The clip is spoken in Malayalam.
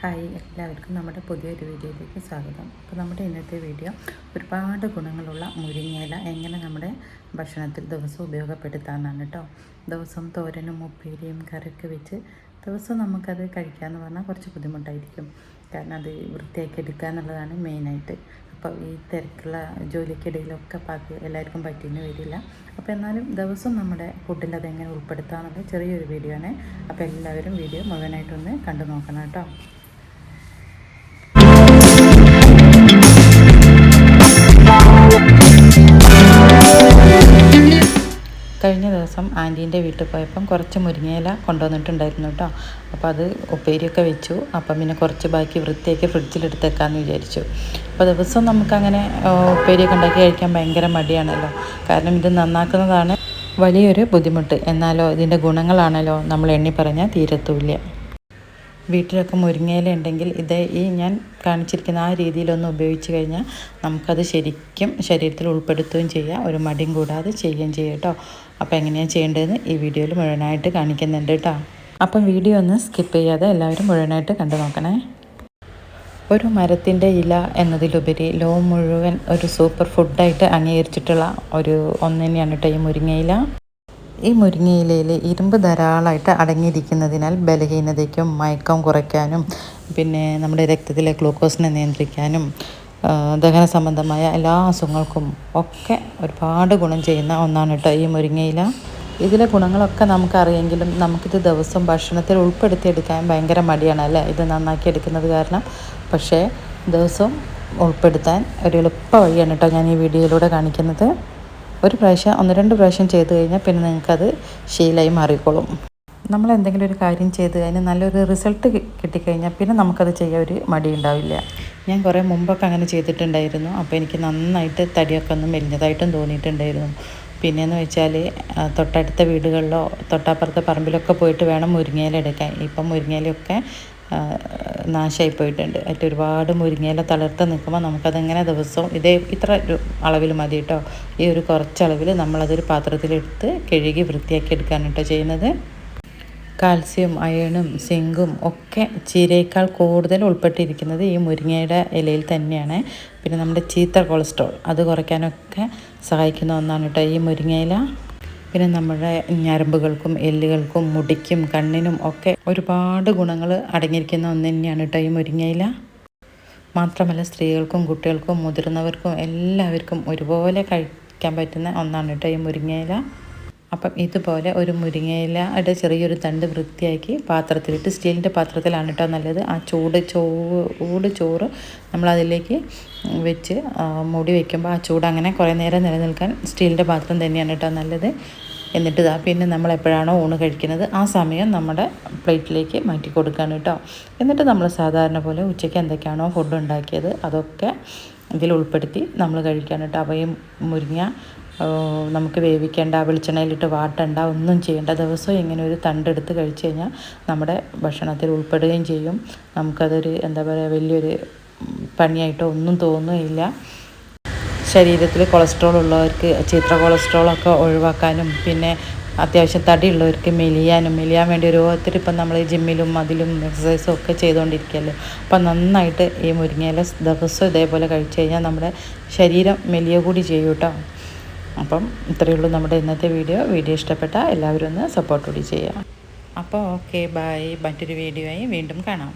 ഹായ് എല്ലാവർക്കും നമ്മുടെ പുതിയൊരു വീഡിയോയിലേക്ക് സ്വാഗതം. അപ്പോൾ നമ്മുടെ ഇന്നത്തെ വീഡിയോ ഒരുപാട് ഗുണങ്ങളുള്ള മുരിങ്ങയില എങ്ങനെ നമ്മുടെ ഭക്ഷണത്തിൽ ദിവസം ഉപയോഗപ്പെടുത്താമെന്നാണ് കേട്ടോ. ദിവസം തോരനും ഉപ്പേരിയും കറിയൊക്കെ വെച്ച് ദിവസം നമുക്കത് കഴിക്കാമെന്ന് പറഞ്ഞാൽ കുറച്ച് ബുദ്ധിമുട്ടായിരിക്കും. കാരണം അത് വൃത്തിയാക്കി എടുക്കുക എന്നുള്ളതാണ് മെയിനായിട്ട്. അപ്പോൾ ഈ തിരക്കുള്ള ജോലിക്കിടയിലൊക്കെ പാക്ക് എല്ലാവർക്കും പറ്റിയെന്ന് വരില്ല. അപ്പോൾ എന്നാലും ദിവസം നമ്മുടെ ഫുഡിൽ അതെങ്ങനെ ഉൾപ്പെടുത്താമെന്നുള്ള ചെറിയൊരു വീഡിയോ ആണ്. അപ്പോൾ എല്ലാവരും വീഡിയോ മുഴുവനായിട്ടൊന്ന് കണ്ടു നോക്കണം കേട്ടോ. കഴിഞ്ഞ ദിവസം ആന്റീന്റെ വീട്ടിൽ പോയപ്പം കുറച്ച് മുരിങ്ങയില കൊണ്ടുവന്നിട്ടുണ്ടായിരുന്നു കേട്ടോ. അപ്പോൾ അത് ഉപ്പേരിയൊക്കെ വെച്ചു. അപ്പം പിന്നെ കുറച്ച് ബാക്കി വൃത്തിയാക്കി ഫ്രിഡ്ജിലെടുത്തേക്കാമെന്ന് വിചാരിച്ചു. അപ്പോൾ ദിവസം നമുക്കങ്ങനെ ഉപ്പേരിയൊക്കെ ഉണ്ടാക്കി കഴിക്കാൻ ഭയങ്കര മടിയാണല്ലോ. കാരണം ഇത് നന്നാക്കുന്നതാണ് വലിയൊരു ബുദ്ധിമുട്ട്. എന്നാലോ ഇതിന്റെ ഗുണങ്ങളാണല്ലോ നമ്മൾ എണ്ണി പറഞ്ഞാൽ തീരത്തുമില്ല വീട്ടിലൊക്കെ മുരിങ്ങയില ഉണ്ടെങ്കിൽ ഇത് ഈ ഞാൻ കാണിച്ചിരിക്കുന്ന ആ രീതിയിലൊന്ന് ഉപയോഗിച്ച് കഴിഞ്ഞാൽ നമുക്കത് ശരിക്കും ശരീരത്തിൽ ഉൾപ്പെടുത്തുകയും ചെയ്യാം. ഒരു മടിയും കൂടാതെ ചെയ്യുകയും ചെയ്യാം കേട്ടോ. അപ്പോൾ എങ്ങനെയാണ് ചെയ്യേണ്ടതെന്ന് ഈ വീഡിയോയിൽ മുഴുവനായിട്ട് കാണിക്കുന്നുണ്ട് കേട്ടോ. അപ്പം വീഡിയോ ഒന്ന് സ്കിപ്പ് ചെയ്യാതെ എല്ലാവരും മുഴുവനായിട്ട് കണ്ടു നോക്കണേ. ഒരു മരത്തിന്റെ ഇല എന്നതിലുപരി ലോ മുഴുവൻ ഒരു സൂപ്പർ ഫുഡായിട്ട് അംഗീകരിച്ചിട്ടുള്ള ഒരു ഒന്ന് തന്നെയാണ് കേട്ടോ ഈ മുരിങ്ങയില. ഈ മുരിങ്ങയിലയിൽ ഇരുമ്പ് ധാരാളമായിട്ട് അടങ്ങിയിരിക്കുന്നതിനാൽ ബലഹീനതയ്ക്കും മയക്കം കുറയ്ക്കാനും പിന്നെ നമ്മുടെ രക്തത്തിലെ ഗ്ലൂക്കോസിനെ നിയന്ത്രിക്കാനും ദഹന സംബന്ധമായ എല്ലാ അസുഖങ്ങൾക്കും ഒക്കെ ഒരുപാട് ഗുണം ചെയ്യുന്ന ഒന്നാണ് കേട്ടോ ഈ മുരിങ്ങയില. ഇതിലെ ഗുണങ്ങളൊക്കെ നമുക്കറിയെങ്കിലും നമുക്കിത് ദിവസം ഭക്ഷണത്തിൽ ഉൾപ്പെടുത്തിയെടുക്കാൻ ഭയങ്കര മടിയാണ് അല്ലേ? ഇത് നന്നാക്കി എടുക്കുന്നത് കാരണം. പക്ഷേ ദിവസം ഉൾപ്പെടുത്താൻ ഒരു എളുപ്പ വഴിയാണ് കേട്ടോ ഞാൻ ഈ വീഡിയോയിലൂടെ കാണിക്കുന്നത്. ഒരു പ്രാവശ്യം ഒന്ന് രണ്ട് പ്രാവശ്യം ചെയ്ത് കഴിഞ്ഞാൽ പിന്നെ നിങ്ങൾക്കത് ശീലമായി മാറിക്കോളും. നമ്മൾ എന്തെങ്കിലും ഒരു കാര്യം ചെയ്ത് കഴിഞ്ഞാൽ നല്ലൊരു റിസൾട്ട് കിട്ടിക്കഴിഞ്ഞാൽ പിന്നെ നമുക്കത് ചെയ്യാൻ ഒരു മടി ഉണ്ടാവില്ല. ഞാൻ കുറേ മുമ്പൊക്കെ അങ്ങനെ ചെയ്തിട്ടുണ്ടായിരുന്നു. അപ്പോൾ എനിക്ക് നന്നായിട്ട് തടിയൊക്കെ ഒന്ന് മെലിഞ്ഞതായിട്ടും തോന്നിയിട്ടുണ്ടായിരുന്നു. പിന്നെയെന്ന് വെച്ചാൽ തൊട്ടടുത്ത വീടുകളിലോ തൊട്ടപ്പുറത്തെ പറമ്പിലൊക്കെ പോയിട്ട് വേണം മുരിങ്ങയിലെടുക്കാൻ ഇപ്പം മുരിങ്ങയിലൊക്കെ നാശമായി പോയിട്ടുണ്ട് അതിൽ ഒരുപാട് മുരിങ്ങയില തളർത്ത് നിൽക്കുമ്പോൾ നമുക്കതെങ്ങനെ ദിവസവും ഇതേ ഇത്ര അളവിൽ മതി കേട്ടോ. ഈ ഒരു കുറച്ചളവിൽ നമ്മളതൊരു പാത്രത്തിലെടുത്ത് കഴുകി വൃത്തിയാക്കി എടുക്കാൻ കേട്ടോ ചെയ്യുന്നത്. കാൽസ്യം അയണും സിങ്കും ഒക്കെ ചീരയേക്കാൾ കൂടുതൽ ഉൾപ്പെട്ടിരിക്കുന്നത് ഈ മുരിങ്ങയുടെ ഇലയിൽ തന്നെയാണ്. പിന്നെ നമ്മുടെ ചീത്ത കൊളസ്ട്രോൾ അത് കുറയ്ക്കാനൊക്കെ സഹായിക്കുന്ന ഒന്നാണ് കേട്ടോ ഈ മുരിങ്ങയില. പിന്നെ നമ്മുടെ ഞരമ്പുകൾക്കും എല്ലുകൾക്കും മുടിക്കും കണ്ണിനും ഒക്കെ ഒരുപാട് ഗുണങ്ങൾ അടങ്ങിയിരിക്കുന്ന ഒന്ന് തന്നെയാണ് കേട്ടോ ഈ മുരിങ്ങയില. മാത്രമല്ല സ്ത്രീകൾക്കും കുട്ടികൾക്കും മുതിർന്നവർക്കും എല്ലാവർക്കും ഒരുപോലെ കഴിക്കാൻ പറ്റുന്ന ഒന്നാണ് കേട്ടോ ഈ മുരിങ്ങയില. അപ്പം ഇതുപോലെ ഒരു മുരിങ്ങയിലയുടെ ചെറിയൊരു തണ്ട് വൃത്തിയാക്കി പാത്രത്തിലിട്ട് സ്റ്റീലിന്റെ പാത്രത്തിലാണ് കേട്ടോ നല്ലത്. ആ ചൂട് ചൂട് ചോറ് നമ്മളതിലേക്ക് വെച്ച് മുടി വയ്ക്കുമ്പോൾ ആ ചൂട് അങ്ങനെ കുറേ നേരം നിലനിൽക്കാൻ സ്റ്റീലിന്റെ പാത്രം തന്നെയാണ് കേട്ടോ നല്ലത്. എന്നിട്ട് ഇതാ പിന്നെ നമ്മൾ എപ്പോഴാണോ ഊണ് കഴിക്കുന്നത് ആ സമയം നമ്മുടെ പ്ലേറ്റിലേക്ക് മാറ്റി കൊടുക്കുകയാണ് കേട്ടോ. എന്നിട്ട് നമ്മൾ സാധാരണ പോലെ ഉച്ചയ്ക്ക് എന്തൊക്കെയാണോ ഫുഡ് ഉണ്ടാക്കിയത് അതൊക്കെ ഇതിൽ ഉൾപ്പെടുത്തി നമ്മൾ കഴിക്കാൻ കേട്ടോ. അവയും മുരിങ്ങ നമുക്ക് വേവിക്കേണ്ട വെളിച്ചെണ്ണയിലിട്ട് വാട്ടണ്ട ഒന്നും ചെയ്യേണ്ട ദിവസവും ഇങ്ങനെ ഒരു തണ്ടെടുത്ത് കഴിച്ചു കഴിഞ്ഞാൽ നമ്മുടെ ഭക്ഷണത്തിൽ ഉൾപ്പെടുകയും ചെയ്യും. നമുക്കതൊരു എന്താ പറയുക വലിയൊരു പണിയായിട്ടോ ഒന്നും തോന്നുകയില്ല. ശരീരത്തിൽ കൊളസ്ട്രോൾ ഉള്ളവർക്ക് ചീത്ര കൊളസ്ട്രോളൊക്കെ ഒഴിവാക്കാനും പിന്നെ അത്യാവശ്യം തടിയുള്ളവർക്ക് മെലിയാനും മെലിയാൻ വേണ്ടി ഓരോരുത്തർ ഇപ്പം നമ്മൾ ജിമ്മിലും അതിലും എക്സസൈസും ഒക്കെ ചെയ്തുകൊണ്ടിരിക്കുകയല്ലോ. അപ്പം നന്നായിട്ട് ഈ മുരിങ്ങയില ദിവസം ഇതേപോലെ കഴിച്ചു കഴിഞ്ഞാൽ നമ്മുടെ ശരീരം മെലിയ കൂടി ചെയ്യും കേട്ടോ. അപ്പം ഇത്രയേ ഉള്ളൂ നമ്മുടെ ഇന്നത്തെ വീഡിയോ. വീഡിയോ ഇഷ്ടപ്പെട്ട എല്ലാവരും ഒന്ന് സപ്പോർട്ട് കൂടി ചെയ്യാം അപ്പോൾ ഓക്കെ ബൈ മറ്റൊരു വീഡിയോ ആയി വീണ്ടും കാണാം.